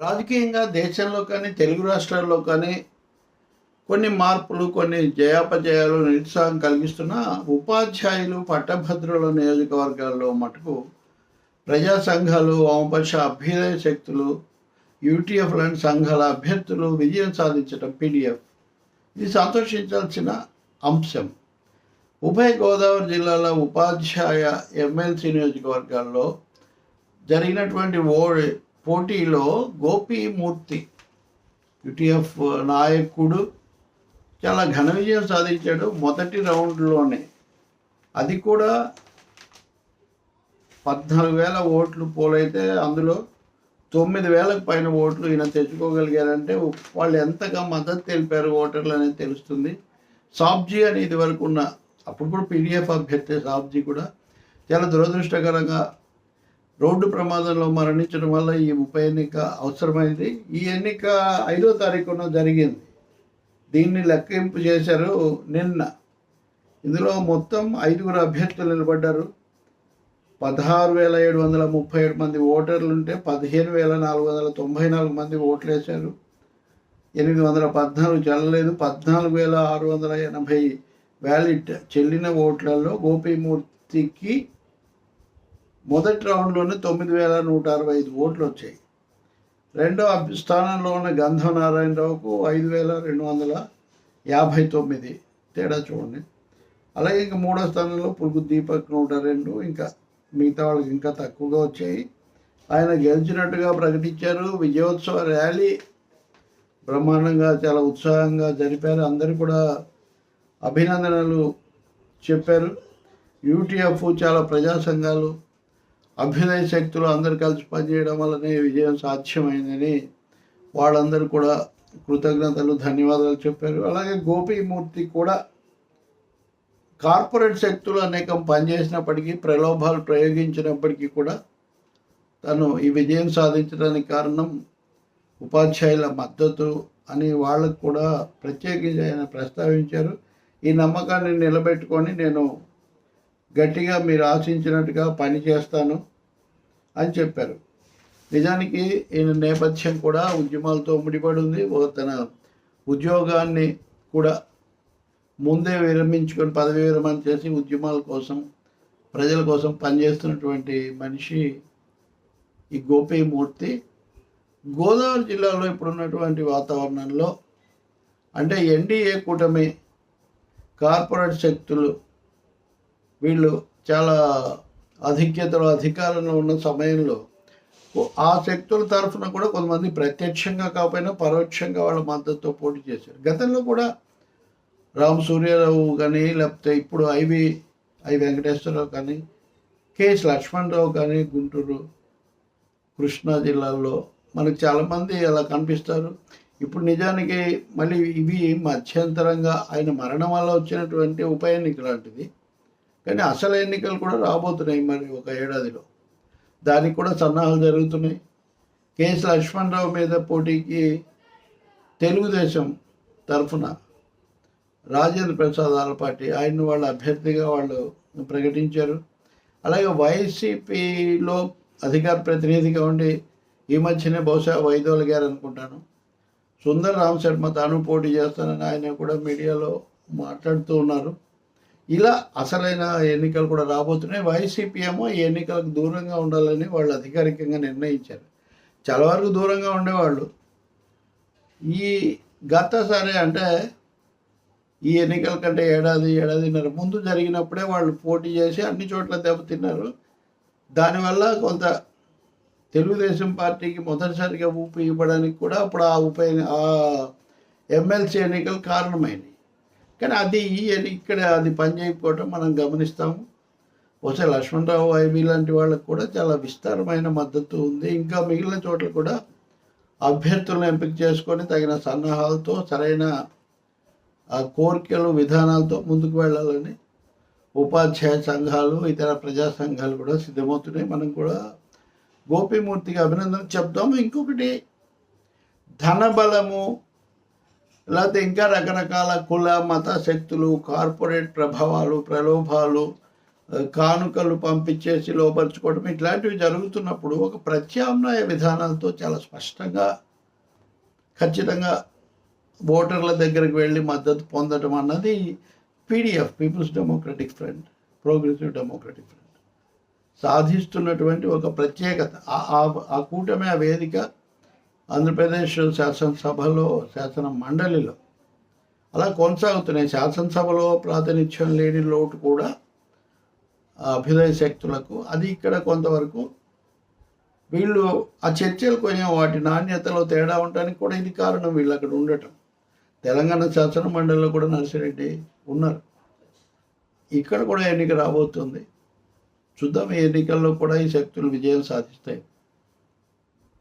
రాజకీయంగా దేశంలో కానీ తెలుగు రాష్ట్రాల్లో కానీ కొన్ని మార్పులు కొన్ని జయాపజయాలు నిరుత్సాహం కలిగిస్తున్న ఉపాధ్యాయులు పట్టభద్రుల నియోజకవర్గాల్లో మటుకు ప్రజా సంఘాలు వామపక్ష అభ్యుదయ శక్తులు యూటీఎఫ్ లాంటి సంఘాల అభ్యర్థులు విజయం సాధించడం పీడిఎఫ్. ఇది సంతోషించాల్సిన అంశం. ఉభయ గోదావరి జిల్లాల ఉపాధ్యాయ ఎమ్మెల్సీ నియోజకవర్గాల్లో జరిగినటువంటి ఓ పోటీలో గోపీమూర్తి యుటిఎఫ్ నాయకుడు చాలా ఘన విజయం సాధించాడు మొదటి రౌండ్లోనే. అది కూడా పద్నాలుగు వేల ఓట్లు పోలైతే అందులో తొమ్మిది వేలకు పైన ఓట్లు ఈయన తెచ్చుకోగలిగారంటే వాళ్ళు ఎంతగా మద్దతు తెలిపారు ఓటర్లు అనేది తెలుస్తుంది. సాబ్జీ అని ఇది వరకు ఉన్న అప్పుడు కూడా పీడిఎఫ్ అభ్యర్థి సాబ్జీ కూడా చాలా దురదృష్టకరంగా రోడ్డు ప్రమాదంలో మరణించడం వల్ల ఈ ఉప ఎన్నిక అవసరమైంది. ఈ ఎన్నిక ఐదో తారీఖున జరిగింది. దీన్ని లెక్కింపు చేశారు నిన్న. ఇందులో మొత్తం ఐదుగురు అభ్యర్థులు నిలబడ్డారు. పదహారు వేల ఏడు వందల ముప్పై ఏడు మంది ఓటర్లు ఉంటే పదిహేను వేల నాలుగు వందల తొంభై నాలుగు మంది ఓట్లు వేశారు. ఎనిమిది వందల పద్నాలుగు చెల్లలేదు పద్నాలుగు వేల ఆరు వందల ఎనభై వ్యాలిడ్ చెల్లిన ఓట్లలో గోపీమూర్తికి మొదటి రౌండ్లోనే తొమ్మిది వేల నూట అరవై ఐదు ఓట్లు వచ్చాయి. రెండో స్థానంలో ఉన్న గంధం నారాయణరావుకు ఐదు వేల రెండు వందల యాభై తొమ్మిది తేడా చూడండి. అలాగే ఇంకా మూడో స్థానంలో పులుగు దీపక్ నూట రెండు ఇంకా మిగతా వాళ్ళకి ఇంకా తక్కువగా వచ్చాయి. ఆయన గెలిచినట్టుగా ప్రకటించారు. విజయోత్సవ ర్యాలీ బ్రహ్మాండంగా చాలా ఉత్సాహంగా జరిపారు. అందరూ కూడా అభినందనలు చెప్పారు. యూటీఎఫ్ చాలా ప్రజా సంఘాలు అభ్యుదయ శక్తులు అందరు కలిసి పనిచేయడం వల్లనే విజయం సాధ్యమైందని వాళ్ళందరూ కూడా కృతజ్ఞతలు ధన్యవాదాలు చెప్పారు. అలాగే గోపీమూర్తి కూడా కార్పొరేట్ శక్తులు అనేకం పనిచేసినప్పటికీ ప్రలోభాలు ప్రయోగించినప్పటికీ కూడా తను ఈ విజయం సాధించడానికి కారణం ఉపాధ్యాయుల మద్దతు అని వాళ్ళకు కూడా ప్రత్యేకించి ఆయన ప్రస్తావించారు. ఈ నమ్మకాన్ని నిలబెట్టుకొని నేను గట్టిగా మీరు ఆశించినట్టుగా పని చేస్తాను. అని చెప్పారు. నిజానికి ఈయన నేపథ్యం కూడా ఉద్యమాలతో ముడిపడి ఉంది తన ఉద్యోగాన్ని కూడా ముందే విరమించుకొని పదవి విరమణ చేసి ఉద్యమాల కోసం ప్రజల కోసం పనిచేస్తున్నటువంటి మనిషి ఈ గోపీమూర్తి. గోదావరి జిల్లాలో ఇప్పుడున్నటువంటి వాతావరణంలో అంటే ఎన్డీఏ కూటమి కార్పొరేట్ శక్తులు వీళ్ళు చాలా అధిక్యతలో అధికారంలో ఉన్న సమయంలో ఆ శక్తుల తరఫున కూడా కొంతమంది ప్రత్యక్షంగా కాకపోయినా పరోక్షంగా వాళ్ళ మద్దతుతో పోటీ చేశారు. గతంలో కూడా రామ్ సూర్యారావు కానీ లేకపోతే ఇప్పుడు ఐవి ఐ వెంకటేశ్వరరావు కానీ కేఎస్ లక్ష్మణరావు కానీ గుంటూరు కృష్ణా జిల్లాల్లో మనకు చాలామంది అలా కనిపిస్తారు. ఇప్పుడు నిజానికి మళ్ళీ ఇవి మధ్యంతరంగా ఆయన మరణం వల్ల వచ్చినటువంటి ఉప ఎన్నిక లాంటిది కానీ అసలు ఎన్నికలు కూడా రాబోతున్నాయి మరి ఒక ఏడాదిలో. దానికి కూడా సన్నాహాలు జరుగుతున్నాయి. లక్ష్మణ్ రావు మీద పోటీకి తెలుగుదేశం తరఫున రాజేంద్ర ప్రసాద్ ఆలపాటి ఆయన వాళ్ళ అభ్యర్థిగా వాళ్ళు ప్రకటించారు. అలాగే వైసీపీలో అధికార ప్రతినిధిగా ఉండి ఈ మధ్యనే బహుశా వైదోల్ గారు అనుకుంటాను. సుందర్ రామ్ శర్మ తాను పోటీ చేస్తానని ఆయన కూడా మీడియాలో మాట్లాడుతూ ఉన్నారు. ఇలా అసలైన ఎన్నికలు కూడా రాబోతున్నాయి. వైసీపీ ఏమో ఈ ఎన్నికలకు దూరంగా ఉండాలని వాళ్ళు అధికారికంగా నిర్ణయించారు. చాలా వరకు దూరంగా ఉండేవాళ్ళు. ఈ గతసారి అంటే ఈ ఎన్నికల కంటే ఏడాది ఏడాదిన్నర ముందు జరిగినప్పుడే వాళ్ళు పోటీ చేసి అన్ని చోట్ల దెబ్బతిన్నారు. దానివల్ల కొంత తెలుగుదేశం పార్టీకి మొదటిసారిగా ఊపి ఇవ్వడానికి కూడా అప్పుడు ఆ ఉప ఆ ఎమ్మెల్సీ ఎన్నికలు కారణమైనవి కానీ అది ఈ ఇక్కడ అది పనిచేయకపోవటం మనం గమనిస్తాము. బహుశా లక్ష్మణరావు ఐవి లాంటి వాళ్ళకు కూడా చాలా విస్తారమైన మద్దతు ఉంది. ఇంకా మిగిలిన చోట్ల కూడా అభ్యర్థులను ఎంపిక చేసుకొని తగిన సన్నాహాలతో సరైన ఆ కోరికలు విధానాలతో ముందుకు వెళ్ళాలని ఉపాధ్యాయ సంఘాలు ఇతర ప్రజా సంఘాలు కూడా సిద్ధమవుతున్నాయి. మనం కూడా గోపిమూర్తికి అభినందన చెప్దాము. ఇంకొకటి ధనబలము లేకపోతే ఇంకా రకరకాల కుల మత శక్తులు కార్పొరేట్ ప్రభావాలు ప్రలోభాలు కానుకలు పంపించేసి లోపరుచుకోవడం ఇట్లాంటివి జరుగుతున్నప్పుడు ఒక ప్రత్యామ్నాయ విధానాలతో చాలా స్పష్టంగా ఖచ్చితంగా ఓటర్ల దగ్గరికి వెళ్ళి మద్దతు పొందడం అన్నది PDF people's democratic front progressive democratic front. సాధిస్తున్నటువంటి ఒక ప్రత్యేకత. ఆ- ఆ కూటమి ఆ వేదిక ఆంధ్రప్రదేశ్ శాసనసభలో శాసన మండలిలో అలా కొనసాగుతున్నాయి. శాసనసభలో ప్రాతినిధ్యం లేని లోటు కూడా అభ్యుదయ శక్తులకు. అది ఇక్కడ కొంతవరకు వీళ్ళు ఆ చర్చలు కొంచెం వాటి నాణ్యతలో తేడా ఉండడానికి కూడా ఇది కారణం. వీళ్ళు అక్కడ ఉండటం. తెలంగాణ శాసన మండలిలో కూడా నర్సిరెడ్డి ఉన్నారు. ఇక్కడ కూడా ఎన్నిక రాబోతుంది. చూద్దాం ఈ ఎన్నికల్లో కూడా ఈ శక్తులు విజయం సాధిస్తాయి.